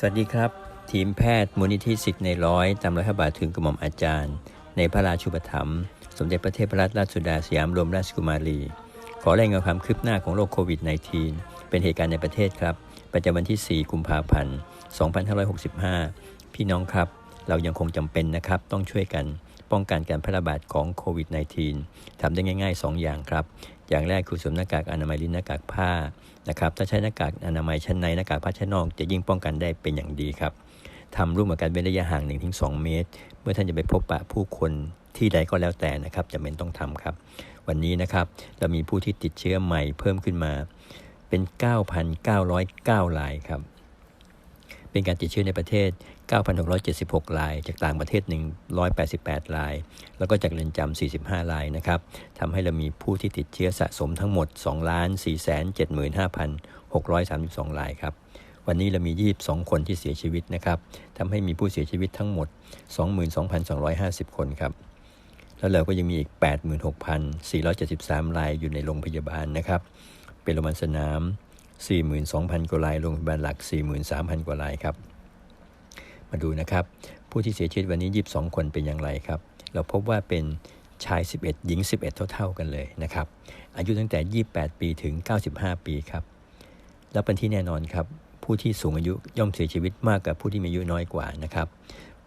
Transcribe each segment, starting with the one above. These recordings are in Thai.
สวัสดีครับ ทีมแพทย์มูลนิธิสิทธิ์ในร้อยตามรอยพระบาทถึงกระหม่อมอาจารย์ ในพระราชูปถัมภ์สมเด็จพระเทพรัตนราชสุดาสยามรมราชกุมารี ขอรายงานความคืบหน้าของโรคโควิด -19 เป็นเหตุการณ์ในประเทศครับ ประจำวันที่ 4 กุมภาพันธ์ 2565 พี่น้องครับ เรายังคงจำเป็นนะครับ ต้องช่วยกัน ป้องกันการแพร่ระบาดของโควิด -19 ทำได้ง่าย ๆ 2 อย่างครับ อย่างแรกคือสวมหน้ากากอนามัยหรือหน้ากากผ้านะครับถ้าใช้หน้ากากอนามัยชั้นในหน้ากากผ้าชั้นนอกจะยิ่งป้องกันได้เป็นอย่างดีครับทำร่วมกับการเว้นระยะห่าง 1-2 เมตร เมื่อท่านจะไปพบปะผู้คนที่ใดก็แล้วแต่นะครับจำเป็นต้องทำครับ วันนี้นะครับเรามีผู้ที่ติดเชื้อใหม่เพิ่มขึ้นมาเป็น 9,909รายครับ เป็นการติดเชื้อในประเทศ 9,676 ราย จากต่างประเทศ 188 ราย แล้วก็จากเรือนจำ 45 รายนะครับทำให้เรามีผู้ที่ติดเชื้อสะสมทั้งหมด 2,475,632 รายครับ วันนี้เรามี 22 คนที่เสียชีวิตนะครับทำให้มีผู้เสียชีวิตทั้งหมด 22,250 คนครับแล้วเราก็ยังมีอีก 86,473 รายอยู่ในโรงพยาบาลนะครับ เป็นโรงพยาบาลสนาม 42,000 กว่าราย โรงพยาบาลหลัก 43,000 กว่ารายครับ มาดูนะครับ ผู้ที่เสียชีวิตวันนี้ 22 คนเป็นอย่างไรครับ เราพบว่าเป็นชาย 11 หญิง 11 เท่า ๆ กันเลยนะครับ อายุตั้งแต่ 28 ปีถึง 95 ปีครับ แล้วเป็นที่แน่นอนครับ ผู้ที่สูงอายุย่อมเสียชีวิตมากกว่าผู้ที่มีอายุน้อยกว่านะครับ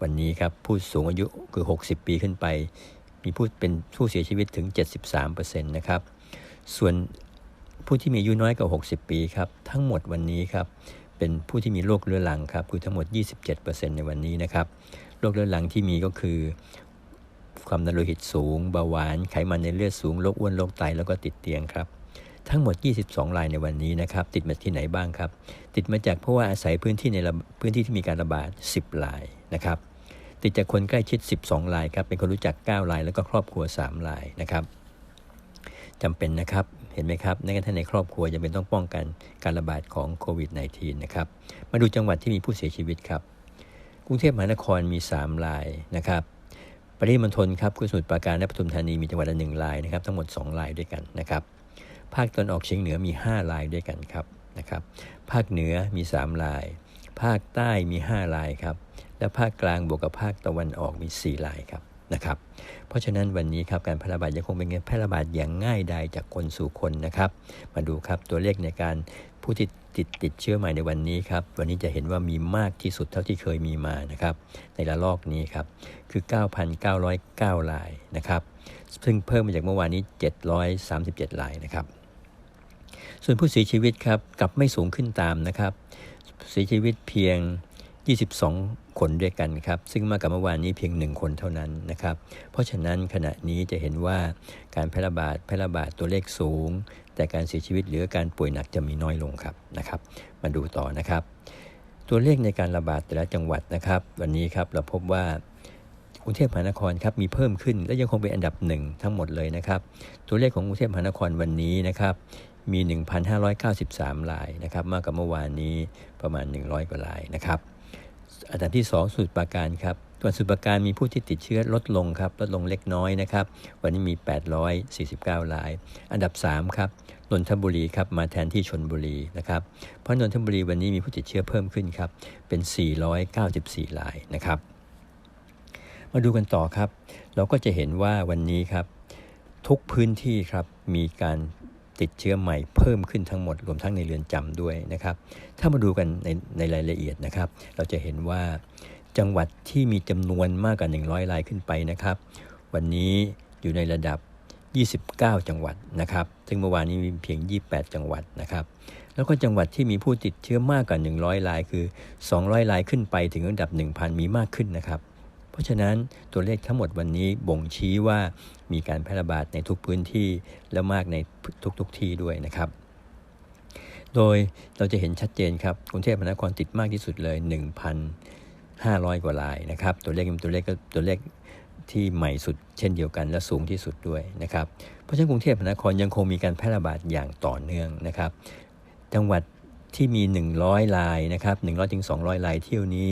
วันนี้ครับผู้สูงอายุคือ 60 ปีขึ้นไป มีผู้เป็นผู้เสียชีวิตถึง 73%นะครับ ส่วน ผู้ที่มีอายุน้อยกว่า 60 ปีครับ ทั้งหมดวันนี้ครับ เป็นผู้ที่มีโรคเรื้อรังครับ คือทั้งหมด 27%ในวันนี้นะครับ โรคเรื้อรังที่มีก็คือ ความดันโลหิตสูง เบาหวาน ไขมันในเลือดสูง โรคอ้วน โรคไต แล้วก็ติดเตียงครับ ทั้งหมด 22 รายในวันนี้นะครับ ติดมาที่ไหนบ้างครับ ติดมาจากเพราะว่าอาศัยพื้นที่ในพื้นที่ที่มีการระบาด 10 รายนะครับ ติดจากคนใกล้ชิด 12 รายครับ เป็นคนรู้จัก 9 ราย แล้วก็ครอบครัว 3 รายนะครับ จำเป็นนะครับ เห็นไหมครับในกระทั่งในครอบครัวยังเป็นต้องป้องกันการระบาดของโควิด -19 นะครับ มาดูจังหวัดที่มีผู้เสียชีวิตครับ กรุงเทพมหานครมี 3 รายนะครับ ปริมณฑลครับคือสมุทรปราการและปทุมธานีมีจังหวัดละหนึ่งรายนะครับ ทั้งหมด 2 รายด้วยกันนะครับ ภาคตะวันออกเฉียงเหนือมี 5 รายด้วยกันครับนะครับ ภาคเหนือมี 3 ราย ภาคใต้มี 5 รายครับ และภาคกลางบวกกับภาคตะวันออกมี 4 รายครับ นะครับ เพราะฉะนั้นวันนี้ครับการแพร่ระบาดยังคงเป็นการแพร่ระบาดอย่างง่ายดายจากคนสู่คนนะครับ มาดูครับตัวเลขในการผู้ที่ติดติดเชื้อใหม่ในวันนี้ครับ วันนี้จะเห็นว่ามีมากที่สุดเท่าที่เคยมีมานะครับ ในระลอกนี้ครับ คือ 9,909รายนะครับ ซึ่งเพิ่มมาจากเมื่อวานนี้ 737รายนะครับ ส่วนผู้เสียชีวิตครับกลับไม่สูงขึ้นตามนะครับ เสียชีวิตเพียง 22 คนด้วยกันครับ ซึ่งมากกว่าเมื่อวานนี้เพียง 1 คนเท่านั้นนะครับ เพราะฉะนั้นขณะนี้จะเห็นว่าการแพร่ระบาดแพร่ระบาดตัวเลขสูง แต่การเสียชีวิตหรือการป่วยหนักจะมีน้อยลงครับนะครับ มาดูต่อนะครับ ตัวเลขในการระบาดแต่ละจังหวัดนะครับ วันนี้ครับเราพบว่ากรุงเทพมหานครครับมีเพิ่มขึ้น และยังคงเป็นอันดับหนึ่งทั้งหมดเลยนะครับ ตัวเลขของกรุงเทพมหานครวันนี้นะครับมี 1,593รายนะครับ มากกว่าเมื่อวานนี้ประมาณ 100 กว่ารายนะครับ อันดับที่ 2สุดปราการครับตัวสุดปราการมีผู้ที่ติดเชื้อลดลงครับลดลงเล็กน้อยนะครับ วันนี้มี 849ราย อันดับ 3 ครับนนทบุรีครับมาแทนที่ชนบุรีนะครับเพราะนนทบุรีวันนี้มีผู้ติดเชื้อเพิ่มขึ้นครับเป็น 494รายนะครับ มาดูกันต่อครับ เราก็จะเห็นว่าวันนี้ครับ ทุกพื้นที่ครับมีการ ติดเชื้อใหม่เพิ่มขึ้นทั้งหมด รวมทั้งในเรือนจำด้วยนะครับ ถ้ามาดูกันในในรายละเอียดนะครับ เราจะเห็นว่าจังหวัดที่มีจำนวนมากกว่า 100 รายขึ้นไปนะครับ วันนี้อยู่ในระดับ 29 จังหวัดนะครับ ซึ่งเมื่อวานนี้มีเพียง 28 จังหวัดนะครับ แล้วก็จังหวัดที่มีผู้ติดเชื้อมากกว่า 100 รายคือ 200 รายขึ้นไปถึงระดับ 1,000 มีมากขึ้นนะครับ ราะฉะนั้นตัวเลขทั้งหมดวันนี้บ่งชี้ว่ามีการแพร่ระบาดในทุกพื้นที่และมากในทุกๆทที่ด้วยนะครับ โดยเราจะเห็นชัดเจนครับกรุงเทพมหานครติดมากที่สุดเลย 1,500 กว่ารายนะครับ ตัวเลขตัวเลขก็ตัวเลขที่ใหม่สุดเช่นเดียวกันและสูงที่สุดด้วยนะครับ เพราะฉะนั้นกรุงเทพมหานครยังคงมีการแพร่ระบาดอย่างต่อเนื่องนะครับ จังหวัดที่มี 100 รายนะครับ100ถึง200 รายเที่ยวนี้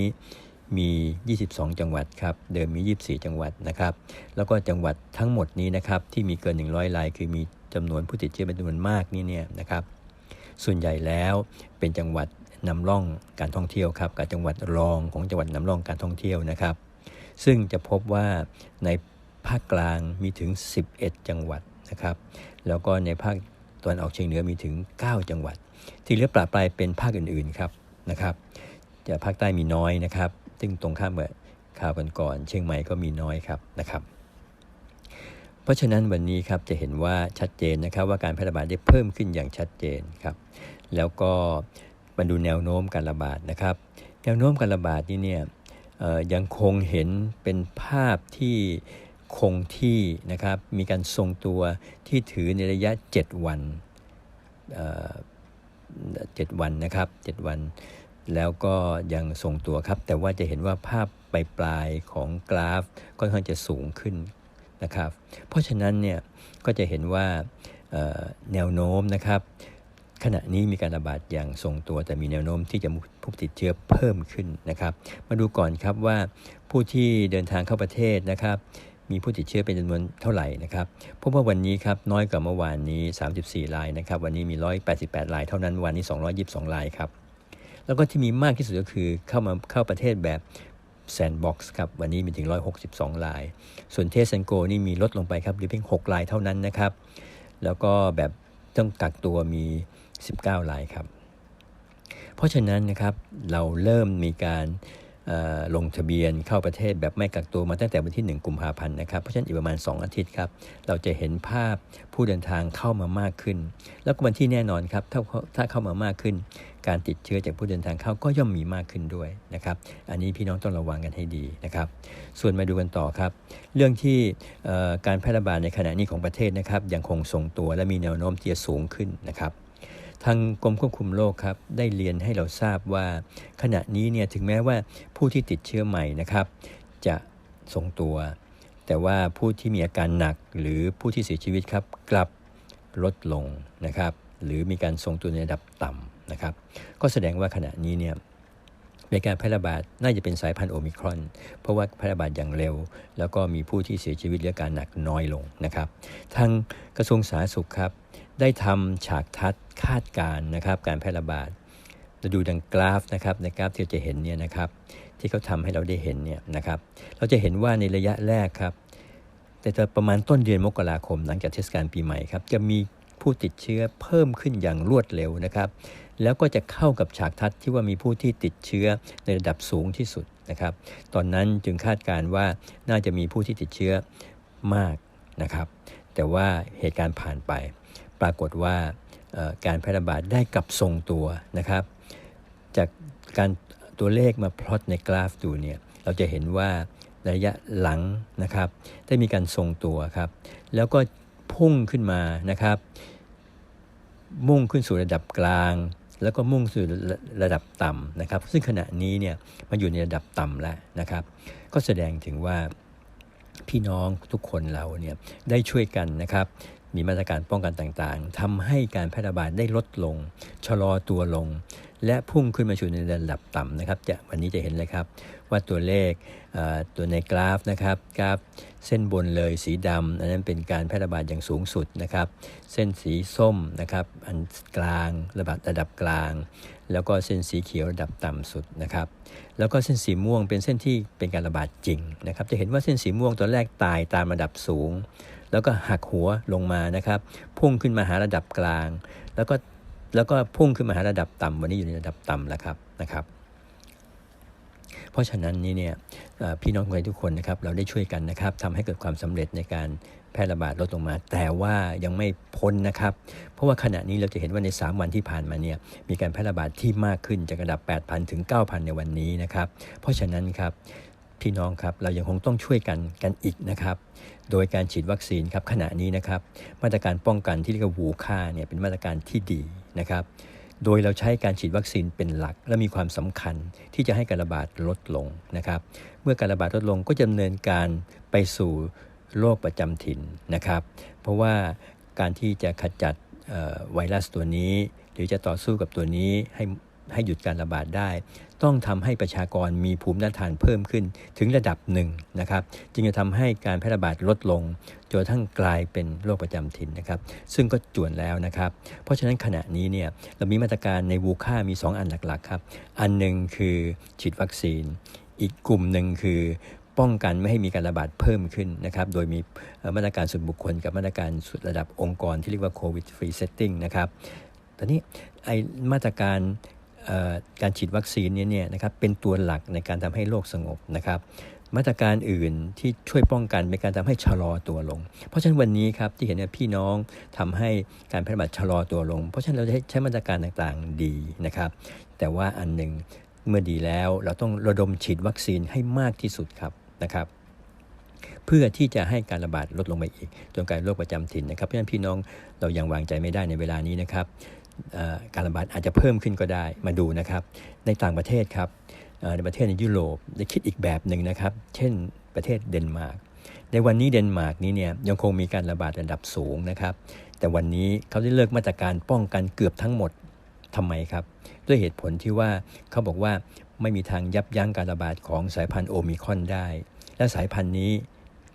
มี 22 จังหวัดครับ เดิมมี 24 จังหวัดนะครับ แล้วก็จังหวัดทั้งหมดนี้นะครับที่มีเกิน 100รายคือมีจำนวนผู้ติดเชื้อเป็นจำนวนมากนี่เนี่ยนะครับ ส่วนใหญ่แล้วเป็นจังหวัดนำร่องการท่องเที่ยวครับ กับจังหวัดรองของจังหวัดนำร่องการท่องเที่ยวนะครับ ซึ่งจะพบว่าในภาคกลางมีถึง 11 จังหวัดนะครับ แล้วก็ในภาคตะวันออกเฉียงเหนือมีถึง 9 จังหวัด ที่เหลือปลาปลายเป็นภาคอื่นๆครับนะครับจะภาคใต้มีน้อยนะครับ ซึ่งตรงข้ามกับข่าวกันก่อน เชียงใหม่ก็มีน้อยครับนะครับ เพราะฉะนั้นวันนี้ครับจะเห็นว่าชัดเจนนะครับว่าการแพร่ระบาดได้เพิ่มขึ้นอย่างชัดเจนครับ แล้วก็มาดูแนวโน้มการระบาดนะครับ แนวโน้มการระบาดนี่เนี่ยยังคงเห็นเป็นภาพที่คงที่นะครับมีการทรงตัวที่ถือในระยะ 7 วันเจ็ดวันนะครับ 7 วัน แล้วก็ยังทรงตัวครับ แต่ว่าจะเห็นว่าภาพปลายปลายของกราฟก็ค่อนข้างจะสูงขึ้นนะครับ เพราะฉะนั้นเนี่ยก็จะเห็นว่าแนวโน้มนะครับ ขณะนี้มีการระบาดอย่างทรงตัวแต่มีแนวโน้มที่จะผู้ติดเชื้อเพิ่มขึ้นนะครับ มาดูก่อนครับว่าผู้ที่เดินทางเข้าประเทศนะครับมีผู้ติดเชื้อเป็นจำนวนเท่าไหร่นะครับพบว่าวันนี้ครับน้อยกว่าเมื่อวานนี้ 34รายนะครับ วันนี้มี 188รายเท่านั้น วันนี้ 222รายครับ แล้วก็ที่มีมากที่สุดก็คือเข้ามาเข้าประเทศแบบแซนด์บ็อกซ์ครับ วันนี้มีถึง 162 ลาย ส่วนเทสเซนโกนี่มีลดลงไปครับหรือเพียง 6 ลายเท่านั้นนะครับ แล้วก็แบบต้องกักตัวมี 19 ลายครับ เพราะฉะนั้นนะครับเราเริ่มมีการ ลงทะเบียนเข้าประเทศแบบไม่กักตัวมาตั้งแต่วันที่ 1 กุมภาพันธ์นะครับ เพราะฉะนั้นอีกประมาณ 2 อาทิตย์ครับ เราจะเห็นภาพผู้เดินทางเข้ามามากขึ้น แล้วก็วันที่แน่นอนครับ ถ้าถ้าเข้ามามากขึ้น การติดเชื้อจากผู้เดินทางเข้าก็ย่อมมีมากขึ้นด้วยนะครับ อันนี้พี่น้องต้องระวังกันให้ดีนะครับ ส่วนมาดูกันต่อครับ เรื่องที่การแพร่ระบาดในขณะนี้ของประเทศนะครับยังคงทรงตัวและมีแนวโน้มที่จะสูงขึ้นนะครับ ทางกรมควบคุมโรคครับ ได้เรียนให้เราทราบว่า ขณะนี้เนี่ยถึงแม้ว่าผู้ที่ติดเชื้อใหม่นะครับ จะทรงตัว แต่ว่าผู้ที่มีอาการหนักหรือผู้ที่เสียชีวิตครับ กลับลดลงนะครับ หรือมีการทรงตัวในระดับต่ำนะครับ ก็แสดงว่าขณะนี้เนี่ยในการแพร่ระบาดน่าจะเป็นสายพันธุ์โอมิครอน เพราะว่าแพร่ระบาดอย่างเร็ว แล้วก็มีผู้ที่เสียชีวิตหรืออาการหนักน้อยลงนะครับ ทางกระทรวงสาธารณสุขครับ ได้ทำฉากทัดคาดการนะครับการแพร่ระบาดเราดูดังกราฟนะครับในกราฟที่เราจะเห็นเนี่ยนะครับที่เขาทำให้เราได้เห็นเนี่ยนะครับเราจะเห็นว่าในระยะแรกครับแต่ประมาณต้นเดือนมกราคม หลังจากเทศกาลปีใหม่ครับจะมีผู้ติดเชื้อเพิ่มขึ้นอย่างรวดเร็วนะครับแล้วก็จะเข้ากับฉากทัดที่ว่ามีผู้ที่ติดเชื้อในระดับสูงที่สุดนะครับ ตอนนั้นจึงคาดการว่าน่าจะมีผู้ที่ติดเชื้อมากนะครับ แต่ว่าเหตุการณ์ผ่านไป ปรากฏว่าการแพร่ระบาดได้กลับทรงตัวนะครับ จากการตัวเลขมาพลอตในกราฟดูเนี่ยเราจะเห็นว่าระยะหลังนะครับได้มีการทรงตัวครับ แล้วก็พุ่งขึ้นมานะครับ มุ่งขึ้นสู่ระดับกลาง แล้วก็มุ่งสู่ระดับต่ำนะครับ ซึ่งขณะนี้เนี่ยมาอยู่ในระดับต่ำแล้วนะครับ ก็แสดงถึงว่าพี่น้องทุกคนเราเนี่ยได้ช่วยกันนะครับ มีมาตรการป้องกันต่างๆทำให้การแพร่ระบาดได้ลดลง ชะลอตัวลง และพุ่งขึ้นมาสู่ในระดับต่ำนะครับ จะวันนี้จะเห็นเลยครับ ว่าตัวเลขตัวในกราฟนะครับกราฟเส้นบนเลยสีดำอันนั้นเป็นการแพร่ระบาดอย่างสูงสุดนะครับ เส้นสีส้มนะครับอันกลางระบาดระดับกลาง แล้วก็เส้นสีเขียวระดับต่ำสุดนะครับ แล้วก็เส้นสีม่วงเป็นเส้นที่เป็นการระบาดจริงนะครับ จะเห็นว่าเส้นสีม่วงตัวแรกตายตามระดับสูง แล้วก็หักหัวลงมานะครับ พุ่งขึ้นมาหาระดับกลาง แล้วก็แล้วก็พุ่งขึ้นมาหาระดับต่ำวันนี้อยู่ในระดับต่ำแล้วครับนะครับ เพราะฉะนั้นนี่เนี่ยพี่น้องคนไทยทุกคนนะครับเราได้ช่วยกันนะครับทำให้เกิดความสำเร็จในการแพร่ระบาดลดลงมา แต่ว่ายังไม่พ้นนะครับ เพราะว่าขณะนี้เราจะเห็นว่าใน 3 วันที่ผ่านมาเนี่ยมีการแพร่ระบาดที่มากขึ้นจากระดับ 8,000 ถึง 9,000 ในวันนี้นะครับ เพราะฉะนั้นครับพี่น้องครับเรายังคงต้องช่วยกันกันอีกนะครับ โดยการฉีดวัคซีนครับขณะนี้นะครับ มาตรการป้องกันที่เรียกว่าวูค่าเนี่ยเป็นมาตรการที่ดีนะครับ โดยเราใช้การฉีดวัคซีนเป็นหลัก และมีความสำคัญที่จะให้การระบาดลดลงนะครับ เมื่อการระบาดลดลงก็จะดำเนินการไปสู่โรคประจำถิ่นนะครับ เพราะว่าการที่จะขจัดไวรัสตัวนี้ หรือจะต่อสู้กับตัวนี้ให้ให้หยุดการระบาดได้ ต้องทำให้ประชากรมีภูมิต้านทานเพิ่มขึ้นถึงระดับหนึ่งนะครับ จึงจะทำให้การแพร่ระบาดลดลงจนทั้งกลายเป็นโรคประจำถิ่นนะครับ ซึ่งก็จวนแล้วนะครับ เพราะฉะนั้นขณะนี้เนี่ยเรามีมาตรการในวูค่ามี 2 อันหลักๆครับ อันหนึ่งคือฉีดวัคซีน อีกกลุ่มหนึ่งคือป้องกันไม่ให้มีการระบาดเพิ่มขึ้นนะครับ โดยมีมาตรการส่วนบุคคลกับมาตรการสุดระดับองค์กรที่เรียกว่าโควิดฟรีเซตติ้งนะครับตอนนี้ไอมาตรการ การฉีดวัคซีนนี้เนี่ยนะครับเป็นตัวหลักในการทำให้โลกสงบนะครับมาตรการอื่นที่ช่วยป้องกันเป็นการทำให้ชะลอตัวลง เพราะฉะนั้นวันนี้ครับที่เห็นเนี่ยพี่น้องทำให้การแพร่ระบาดชะลอตัวลง เพราะฉะนั้นเราจะใช้มาตรการต่างๆดีนะครับ แต่ว่าอันหนึ่งเมื่อดีแล้วเราต้องระดมฉีดวัคซีนให้มากที่สุดครับนะครับเพื่อที่จะให้การระบาดลดลงไปอีกจนกลายโรคประจำถิ่นนะครับเพราะฉะนั้นพี่น้องเรายังวางใจไม่ได้ในเวลานี้นะครับ การระบาดอาจจะเพิ่มขึ้นก็ได้มาดูนะครับ ในต่างประเทศครับในประเทศในยุโรปได้คิดอีกแบบหนึ่งนะครับ เช่นประเทศเดนมาร์กในวันนี้เดนมาร์กนี้เนี่ยยังคงมีการระบาดระดับสูงนะครับ แต่วันนี้เขาได้เลิกมาตรการป้องกันเกือบทั้งหมดทำไมครับ ด้วยเหตุผลที่ว่าเขาบอกว่าไม่มีทางยับยั้งการระบาดของสายพันธุ์โอมิคอนได้ และสายพันธุ์นี้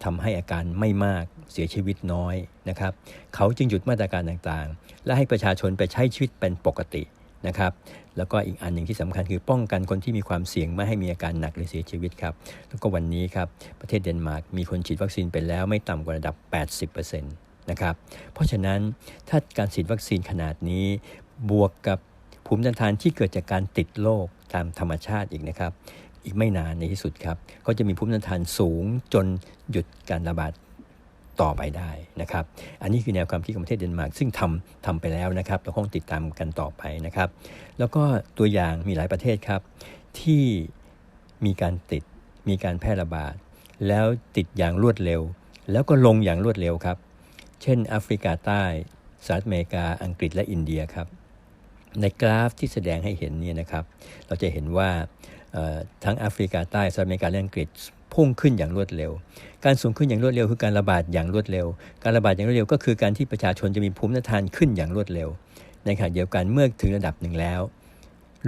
ทำให้อาการไม่มากเสียชีวิตน้อยนะครับเขาจึงหยุดมาตรการต่างๆ และให้ประชาชนไปใช้ชีวิตเป็นปกตินะครับแล้วก็อีกอันหนึ่งที่สำคัญคือป้องกันคนที่มีความเสี่ยงไม่ให้มีอาการหนักหรือเสียชีวิตครับแล้วก็วันนี้ครับประเทศเดนมาร์กมีคนฉีดวัคซีนไปแล้วไม่ต่ำกว่าระดับ 80%นะครับเพราะฉะนั้นถ้าการฉีดวัคซีนขนาดนี้บวกกับภูมิต้านทานที่เกิดจากการติดโรคตามธรรมชาติอีกนะครับ อีกไม่นานในที่สุดครับ ก็จะมีภูมิต้านทานสูงจนหยุดการระบาดต่อไปได้นะครับ อันนี้คือแนวความคิดของประเทศเดนมาร์กซึ่งทำทำไปแล้วนะครับเราคงติดตามกันต่อไปนะครับ แล้วก็ตัวอย่างมีหลายประเทศครับ ที่มีการติดมีการแพร่ระบาด แล้วติดอย่างรวดเร็ว แล้วก็ลงอย่างรวดเร็วครับ เช่นแอฟริกาใต้สหรัฐอเมริกาอังกฤษและอินเดียครับ ในกราฟที่แสดงให้เห็นนี่นะครับ เราจะเห็นว่า ทั้งแอฟริกาใต้สหรัฐอเมริกาและอังกฤษพุ่งขึ้นอย่างรวดเร็ว การสูงขึ้นอย่างรวดเร็วคือการระบาดอย่างรวดเร็ว การระบาดอย่างรวดเร็วก็คือการที่ประชาชนจะมีภูมิต้านทานขึ้นอย่างรวดเร็ว ในขณะเดียวกันเมื่อถึงระดับหนึ่งแล้ว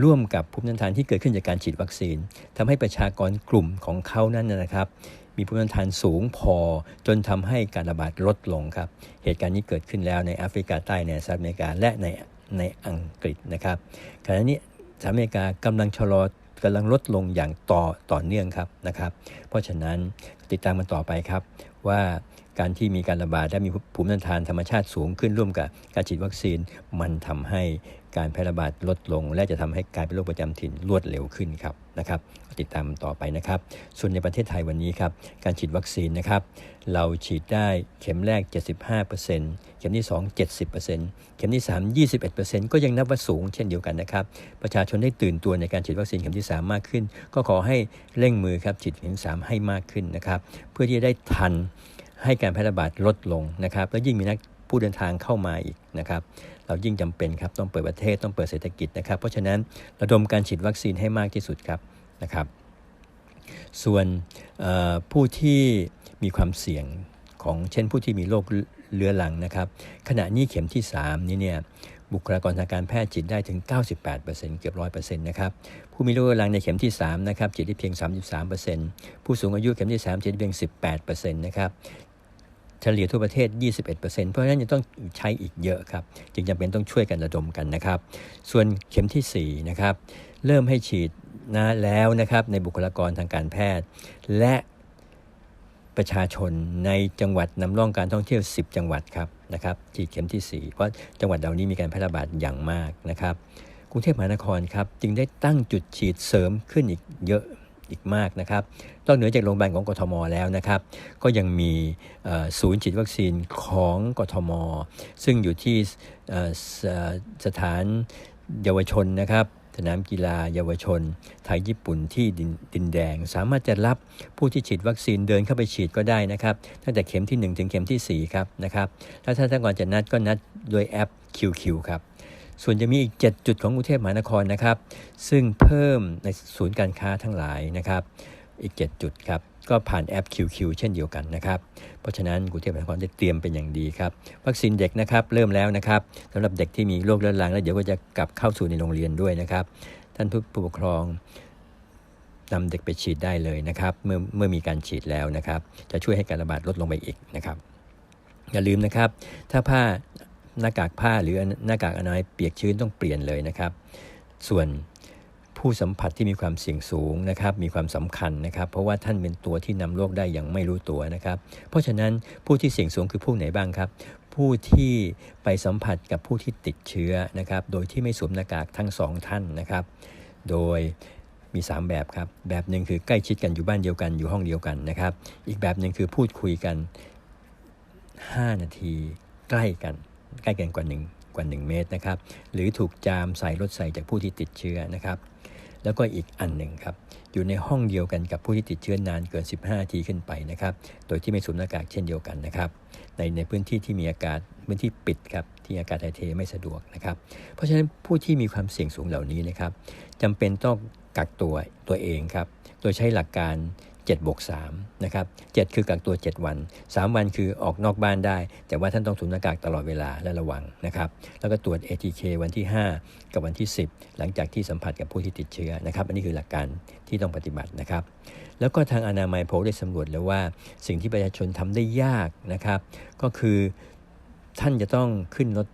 ร่วมกับภูมิต้านทานที่เกิดขึ้นจากการฉีดวัคซีนทำให้ประชากรกลุ่มของเขานั้นนะครับ มีภูมิต้านทานสูงพอจนทำให้การระบาดลดลงครับ เหตุการณ์นี้เกิดขึ้นแล้วในแอฟริกาใต้ในสหรัฐอเมริกาและในในอังกฤษนะครับขณะนี้สหรัฐอเมริกากำลังชะลอ กำลังลดลงอย่างต่อต่อเนื่องครับนะครับ เพราะฉะนั้นติดตามมันต่อไปครับ ว่าการที่มีการระบาดและมีภูมิต้านทานธรรมชาติสูงขึ้นร่วมกับการฉีดวัคซีน มันทำให้การแพร่ระบาดลดลง และจะทำให้กลายเป็นโรคประจำถิ่นรวดเร็วขึ้นครับ นะครับติดตามต่อไปนะครับ ส่วนในประเทศไทยวันนี้ครับ การฉีดวัคซีนนะครับ เราฉีดได้เข็มแรก 75%เข็มที่ 2 70%เข็มที่ 3 21%ก็ยังนับว่าสูงเช่นเดียวกันนะครับ ประชาชนได้ตื่นตัวในการฉีดวัคซีนเข็มที่ 3 มากขึ้น ก็ขอให้เร่งมือครับฉีดเข็มที่3ให้มากขึ้นนะครับ เพื่อที่จะได้ทันให้การแพร่ระบาดลดลงนะครับ แล้วยิ่งมีนัก ผู้เดินทางเข้ามาอีกนะครับเรายิ่งจำเป็นครับต้องเปิดประเทศต้องเปิดเศรษฐกิจนะครับ เพราะฉะนั้นระดมการฉีดวัคซีนให้มากที่สุดครับนะครับส่วนผู้ที่มีความเสี่ยงของเช่นผู้ที่มีโรคเรื้อรังนะครับ ขณะนี้เข็มที่ 3 นี้เนี่ยบุคลากรทางการแพทย์ฉีดได้ถึง 98%เกือบ 100%นะครับผู้มีโรคเรื้อรังในเข็มที่3นะครับฉีดได้เพียง 33%ผู้สูงอายุเข็มที่ 3ฉีดเพียง 18%นะครับ เฉลี่ยทั่วประเทศ 21%เพราะฉะนั้นยังต้องใช้อีกเยอะครับ จึงจำเป็นต้องช่วยกันระดมกันนะครับ ส่วนเข็มที่4นะครับเริ่มให้ฉีดนะแล้วนะครับในบุคลากรทางการแพทย์ และประชาชนในจังหวัดนำร่องการท่องเที่ยว 10 จังหวัดครับนะครับฉีดเข็มที่ 4 เพราะจังหวัดเหล่านี้มีการแพร่ระบาดอย่างมากนะครับกรุงเทพมหานครครับจึงได้ตั้งจุดฉีดเสริมขึ้นอีกเยอะ อีกมากนะครับนอกเหนือจากโรงพยาบาลของกทมแล้วนะครับ ก็ยังมีศูนย์ฉีดวัคซีนของกทม ซึ่งอยู่ที่สถานเยาวชนนะครับสนามกีฬาเยาวชน ไทยญี่ปุ่นที่ดินแดง สามารถจะรับผู้ที่ฉีดวัคซีนเดินเข้าไปฉีดก็ได้นะครับตั้งแต่เข็มที่ 1 ถึงเข็มที่ 4 ครับนะครับถ้าท่านต้องการจะนัดก็นัดโดยแอป QQ ครับ ส่วนจะมีอีก 7 จุดของกรุงเทพมหานครนะครับ ซึ่งเพิ่มในศูนย์การค้าทั้งหลายนะครับ อีก 7 จุดครับ ก็ผ่านแอป QQ เช่นเดียวกันนะครับ เพราะฉะนั้นกรุงเทพมหานครได้เตรียมเป็นอย่างดีครับ วัคซีนเด็กนะครับเริ่มแล้วนะครับสำหรับเด็กที่มีโรคเรื้อรังแล้วเดี๋ยวก็จะกลับเข้าสู่ในโรงเรียนด้วยนะครับ ท่านผู้ปกครองนำเด็กไปฉีดได้เลยนะครับ เมื่อเมื่อมีการฉีดแล้วนะครับ จะช่วยให้การระบาดลดลงไปอีกนะครับ อย่าลืมนะครับ ถ้าผ้า หน้ากากผ้าหรือหน้ากากอนามัยเปียกชื้นต้องเปลี่ยนเลยนะครับ ส่วนผู้สัมผัสที่มีความเสี่ยงสูงนะครับ มีความสำคัญนะครับ เพราะว่าท่านเป็นตัวที่นำโรคได้อย่างไม่รู้ตัวนะครับ เพราะฉะนั้นผู้ที่เสี่ยงสูงคือผู้ไหนบ้างครับ ผู้ที่ไปสัมผัสกับผู้ที่ติดเชื้อนะครับ โดยที่ไม่สวมหน้ากากทั้งสองท่านนะครับ โดยมี 3 แบบครับ แบบหนึ่งคือใกล้ชิดกันอยู่บ้านเดียวกันอยู่ห้องเดียวกันนะครับ อีกแบบหนึ่งคือพูดคุยกัน 5 นาทีใกล้กัน ใกล้กันกว่า1กว่า 1 เมตรนะครับ หรือถูกจามใส่รถใส่จากผู้ที่ติดเชื้อนะครับ แล้วก็อีกอันหนึ่งครับ อยู่ในห้องเดียวกันกับผู้ที่ติดเชื้อนานเกิน 15นาทีขึ้นไปนะครับ โดยที่ไม่สวมหน้ากากเช่นเดียวกันนะครับ ในในพื้นที่ที่มีอากาศพื้นที่ปิดครับที่อากาศถ่ายเทไม่สะดวกนะครับ เพราะฉะนั้นผู้ที่มีความเสี่ยงสูงเหล่านี้นะครับจำเป็นต้องกักตัวตัวเองครับ โดยใช้หลักการ 7บวก3นะครับ7คือกักตัว 7 วัน 3 วันคือออกนอกบ้านได้ แต่ว่าท่านต้องสวมหน้ากากตลอดเวลาและระวังนะครับ แล้วก็ตรวจ ATK วันที่ 5 กับวันที่ 10 หลังจากที่สัมผัสกับผู้ที่ติดเชื้อนะครับ อันนี้คือหลักการที่ต้องปฏิบัตินะครับ แล้วก็ทางอนามัยโพลได้สำรวจแล้วว่า สิ่งที่ประชาชนทำได้ยากนะครับ ก็คือท่านจะต้องขึ้นรถ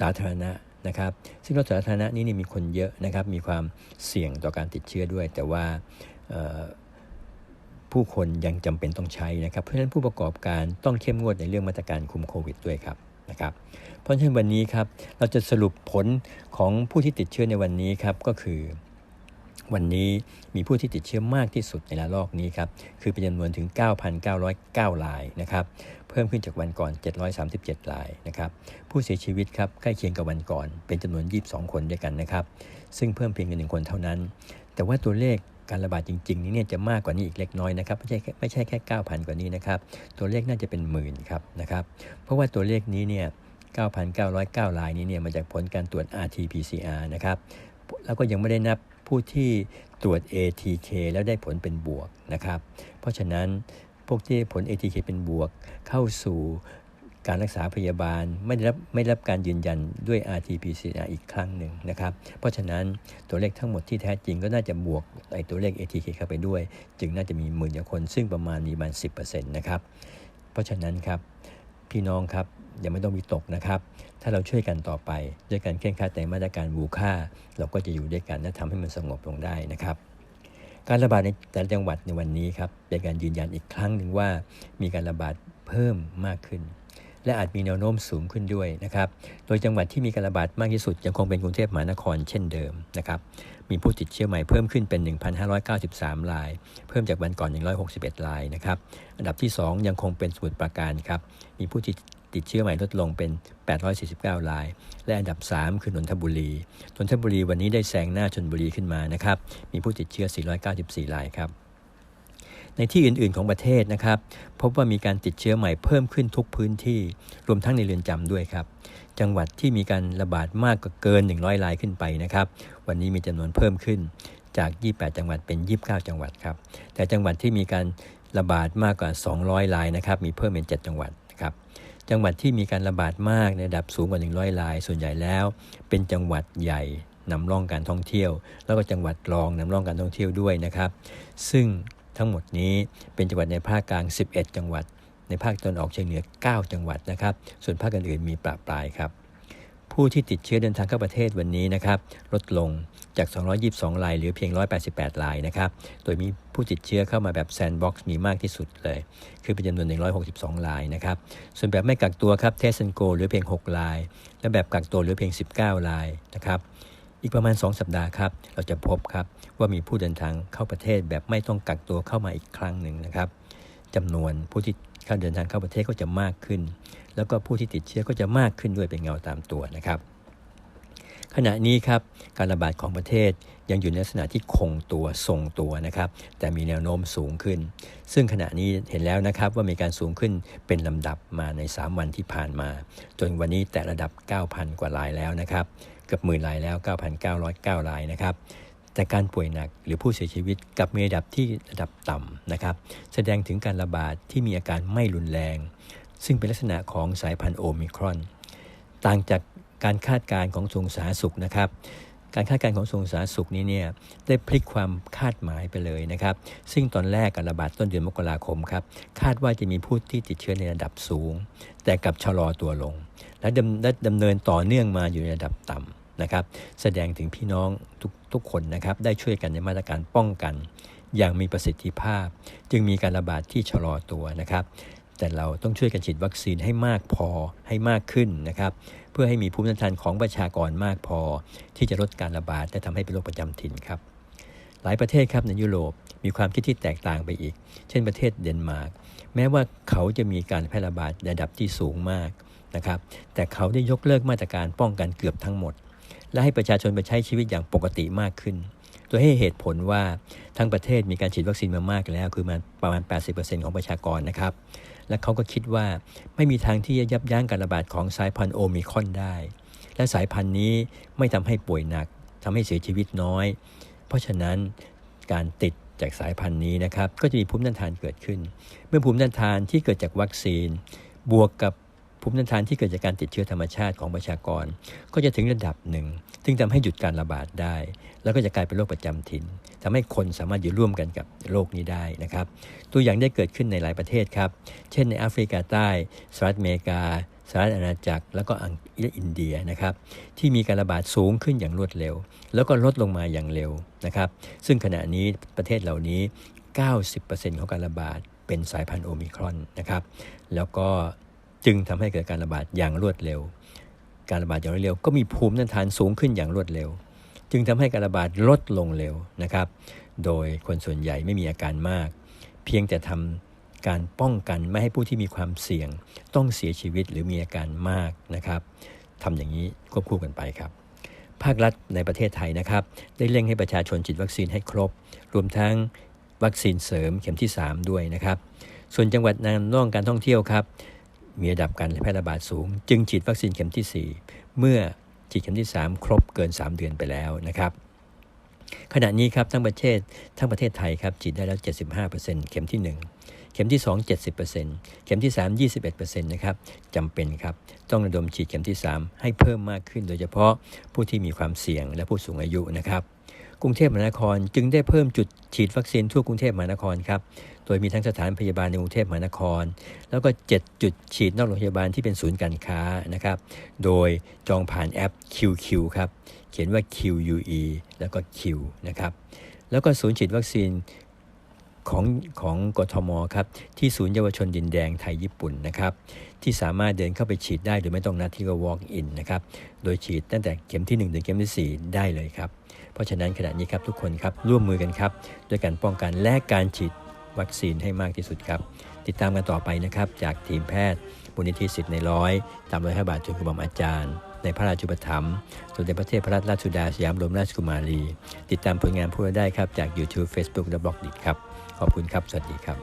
สาธารณะนะครับซึ่งรถสาธารณะนี้นี่มีคนเยอะนะครับ มีความเสี่ยงต่อการติดเชื้อด้วย แต่ว่า ผู้คนยังจำเป็นต้องใช้นะครับ เพราะฉะนั้นผู้ประกอบการต้องเข้มงวดในเรื่องมาตรการคุมโควิดด้วยครับนะครับ เพราะฉะนั้นวันนี้ครับเราจะสรุปผลของผู้ที่ติดเชื้อในวันนี้ครับก็คือ วันนี้มีผู้ที่ติดเชื้อมากที่สุดในระลอกนี้ครับคือเป็นจำนวนถึง 9,909รายนะครับเพิ่มขึ้นจากวันก่อน 737รายนะครับผู้เสียชีวิตครับใกล้เคียงกับวันก่อน เป็นจำนวน 22 คนด้วยกันนะครับ ซึ่งเพิ่มเพียงหนึ่งคนเท่านั้น แต่ว่าตัวเลข การระบาดจริงๆนี้เนี่ยจะมากกว่านี้อีกเล็กน้อยนะครับไม่ใช่ไม่ใช่แค่9,000 กว่านี้นะครับ ตัวเลขน่าจะเป็นหมื่นครับนะครับ เพราะว่าตัวเลขนี้เนี่ย9,909รายนี้เนี่ยมาจากผลการตรวจ RT-PCR นะครับแล้วก็ยังไม่ได้นับผู้ที่ตรวจ ATK แล้วได้ผลเป็นบวกนะครับ เพราะฉะนั้นพวกที่ผล ATK เป็นบวกเข้าสู่ การรักษาพยาบาลไม่ได้รับไม่รับการยืนยันด้วย RT-PCR อีกครั้งหนึ่งนะครับ เพราะฉะนั้นตัวเลขทั้งหมดที่แท้จริงก็น่าจะบวกไอตัวเลข ATK เข้าไปด้วย จึงน่าจะมีหมื่นคน ซึ่งประมาณมีประมาณ 10%นะครับ เพราะฉะนั้นครับพี่น้องครับอย่าไม่ต้องวิตกนะครับ ถ้าเราช่วยกันต่อไปด้วยการเคร่งครัดในมาตรการบูค่า เราก็จะอยู่ด้วยกันและทำให้มันสงบลงได้นะครับการระบาดในแต่ละจังหวัดในวันนี้ครับเป็นการยืนยันอีกครั้งหนึ่งว่ามีการระบาดเพิ่มมากขึ้น และอาจมีแนวโน้มสูงขึ้นด้วยนะครับโดยจังหวัดที่มีการระบาดมากที่สุดยังคงเป็นกรุงเทพมหานครเช่นเดิมนะครับมีผู้ติดเชื้อใหม่เพิ่มขึ้นเป็น 1,593 ราย เพิ่มจากวันก่อน 161 รายนะครับอันดับที่ 2 ยังคงเป็นสมุทรปราการครับมีผู้ติดติดเชื้อใหม่ลดลงเป็น 849 ราย และอันดับ 3 คือนนทบุรี นนทบุรีวันนี้ได้แซงหน้าชนบุรีขึ้นมานะครับ มีผู้ติดเชื้อ 494 รายครับ ในที่อื่น ๆ ของประเทศนะครับ พบว่ามีการติดเชื้อใหม่เพิ่มขึ้นทุกพื้นที่รวมทั้งในเรือนจำด้วยครับ จังหวัดที่มีการระบาดมากกว่าเกิน 100รายขึ้นไปนะครับ วันนี้มีจำนวนเพิ่มขึ้นจาก 28 จังหวัดเป็น 29 จังหวัดครับ แต่จังหวัดที่มีการระบาดมากกว่า 200รายนะครับ มีเพิ่มเป็น 7 จังหวัดครับ จังหวัดที่มีการระบาดมากในระดับสูงกว่า 100ราย ส่วนใหญ่แล้ว เป็นจังหวัดใหญ่นำร่องการท่องเที่ยว แล้วก็จังหวัดรองนำร่องการท่องเที่ยวด้วยนะครับ ซึ่ง ทั้งหมดนี้เป็นจังหวัดในภาคกลาง 11 จังหวัด ในภาคตะวันออกเฉียงเหนือ 9 จังหวัดนะครับ ส่วนภาคอื่นๆมีปราปลายครับผู้ที่ติดเชื้อเดินทางเข้าประเทศวันนี้นะครับลดลงจาก 222 รายหรือเพียง 188 รายนะครับโดยมีผู้ติดเชื้อเข้ามาแบบแซนด์บ็อกซ์มีมากที่สุดเลย คือเป็นจำนวน 162 รายนะครับส่วนแบบไม่กักตัวครับเทสเซนโกหรือเพียง 6 ราย และแบบกักตัวหรือเพียง 19 รายนะครับ อีกประมาณ 2 สัปดาห์ครับ เราจะพบครับว่ามีผู้เดินทางเข้าประเทศแบบไม่ต้องกักตัวเข้ามาอีกครั้งหนึ่งนะครับจำนวนผู้ที่เข้าเดินทางเข้าประเทศก็จะมากขึ้น แล้วก็ผู้ที่ติดเชื้อก็จะมากขึ้นด้วยเป็นเงาตามตัวนะครับ ขณะนี้ครับการระบาดของประเทศยังอยู่ในลักษณะที่คงตัวทรงตัวนะครับ แต่มีแนวโน้มสูงขึ้น ซึ่งขณะนี้เห็นแล้วนะครับว่ามีการสูงขึ้นเป็นลำดับมาใน 3 วันที่ผ่านมา จนวันนี้แต่ระดับ 9,000 กว่ารายแล้วนะครับ เกือบหมื่นรายแล้ว 9,909 รายนะครับแต่การป่วยหนักหรือผู้เสียชีวิตกับมีระดับที่ระดับต่ำนะครับ แสดงถึงการระบาดที่มีอาการไม่รุนแรง ซึ่งเป็นลักษณะของสายพันธุ์โอมิครอน ต่างจากการคาดการณ์ของทรงสาธารณสุขนะครับ การคาดการณ์ของทรงสาธารณสุขนี้เนี่ยได้พลิกความคาดหมายไปเลยนะครับ ซึ่งตอนแรกการระบาดต้นเดือนมกราคมครับคาดว่าจะมีผู้ที่ติดเชื้อในระดับสูง แต่กลับชะลอตัวลง และดำและดำเนินต่อเนื่องมาอยู่ในระดับต่ำ นะครับ แสดงถึงพี่น้องทุกทุกคนนะครับ ได้ช่วยกันในมาตรการป้องกัน อย่างมีประสิทธิภาพ จึงมีการระบาดที่ชะลอตัวนะครับ แต่เราต้องช่วยกันฉีดวัคซีนให้มากพอให้มากขึ้นนะครับ เพื่อให้มีภูมิต้านทานของประชากรมากพอ ที่จะลดการระบาดและทำให้เป็นโรคประจำถิ่นครับ หลายประเทศครับในยุโรปมีความคิดที่แตกต่างไปอีก เช่นประเทศเดนมาร์ก แม้ว่าเขาจะมีการแพร่ระบาดระดับที่สูงมากนะครับ แต่เขาได้ยกเลิกมาตรการป้องกันเกือบทั้งหมด และให้ประชาชนไปใช้ชีวิตอย่างปกติมากขึ้น โดยให้เหตุผลว่าทั้งประเทศมีการฉีดวัคซีนมามากแล้ว คือมาประมาณ 80%ของประชากรนะครับ และเขาก็คิดว่าไม่มีทางที่จะยับยั้งการระบาดของสายพันธุ์โอมิคอนได้ และสายพันธุ์นี้ไม่ทำให้ป่วยหนักทำให้เสียชีวิตน้อย เพราะฉะนั้นการติดจากสายพันธุ์นี้นะครับ ก็จะมีภูมิต้านทานเกิดขึ้น เมื่อภูมิต้านทานที่เกิดจากวัคซีน บวกกับ ภูมิต้านทานที่เกิดจากการติดเชื้อธรรมชาติของประชากร ก็จะถึงระดับหนึ่ง ซึ่งทำให้หยุดการระบาดได้ แล้วก็จะกลายเป็นโรคประจำถิ่นทำให้คนสามารถอยู่ร่วมกันกับโรคนี้ได้นะครับ ตัวอย่างได้เกิดขึ้นในหลายประเทศครับ เช่นในแอฟริกาใต้สหรัฐอเมริกาสหรัฐอาณาจักรแล้วก็อังกฤษอินเดียนะครับที่มีการระบาดสูงขึ้นอย่างรวดเร็ว แล้วก็ลดลงมาอย่างเร็วนะครับซึ่งขณะนี้ประเทศเหล่านี้ 90%ของการระบาดเป็นสายพันธุ์โอมิครอนนะครับแล้วก็ จึงทำให้เกิดการระบาดอย่างรวดเร็ว การระบาดอย่างรวดเร็ว ก็มีภูมิต้านทานสูงขึ้นอย่างรวดเร็ว จึงทำให้การระบาดลดลงเร็วนะครับ โดยคนส่วนใหญ่ไม่มีอาการมาก เพียงแต่ทำการป้องกันไม่ให้ผู้ที่มีความเสี่ยง ต้องเสียชีวิตหรือมีอาการมากนะครับทำอย่างนี้ควบคู่กันไปครับ ภาครัฐในประเทศไทยนะครับ ได้เร่งให้ประชาชนฉีดวัคซีนให้ครบ รวมทั้งวัคซีนเสริมเข็มที่ 3 ด้วยนะครับ ส่วนจังหวัดนำร่องการท่องเที่ยวครับ มีระดับการแพร่ระบาดสูง จึงฉีดวัคซีนเข็มที่ 4 เมื่อฉีดเข็มที่ 3 ครบเกิน 3 เดือนไปแล้วนะครับ ขณะนี้ครับทั้งประเทศทั้งประเทศไทยครับฉีดได้แล้ว 75%เข็มที่ 1 เข็มที่ 2 70%เข็มที่ 3 21%นะครับจำเป็นครับต้องระดมฉีดเข็มที่ 3 ให้เพิ่มมากขึ้น โดยเฉพาะผู้ที่มีความเสี่ยงและผู้สูงอายุนะครับ กรุงเทพมหานครจึงได้เพิ่มจุดฉีดวัคซีนทั่วกรุงเทพมหานครครับ โดยมีทั้งสถานพยาบาลในกรุงเทพมหานคร แล้วก็ 7 จุดฉีดนอกโรงพยาบาลที่เป็นศูนย์การค้านะครับ โดยจองผ่านแอป QQ ครับ เขียนว่า QUE แล้วก็ Q นะครับ แล้วก็ศูนย์ฉีดวัคซีนของของกทมครับที่ศูนย์เยาวชนดินแดงไทยญี่ปุ่นนะครับที่สามารถเดินเข้าไปฉีดได้โดยไม่ต้องนัดที่ก็ walk in นะครับโดยฉีดตั้งแต่เข็มที่ 1 ถึงเข็มที่ 4 ได้เลยครับ เพราะฉะนั้นขณะนี้ครับทุกคนครับร่วมมือกันครับด้วยการป้องกันและการฉีดวัคซีนให้มากที่สุดครับ ติดตามกันต่อไปนะครับจากทีมแพทย์บุญนิธิสิทธิ์ในร้อยตามรอยพระบาทจุกระหม่อมอาจารย์ ในพระราชูปถัมภ์สมเด็จพระเทพรัตนราชสุดาสยามบรมราชกุมารี ติดตามผลงานพวกเราได้ครับจาก YouTube Facebook และบล็อกดิครับ ขอบคุณครับ สวัสดีครับ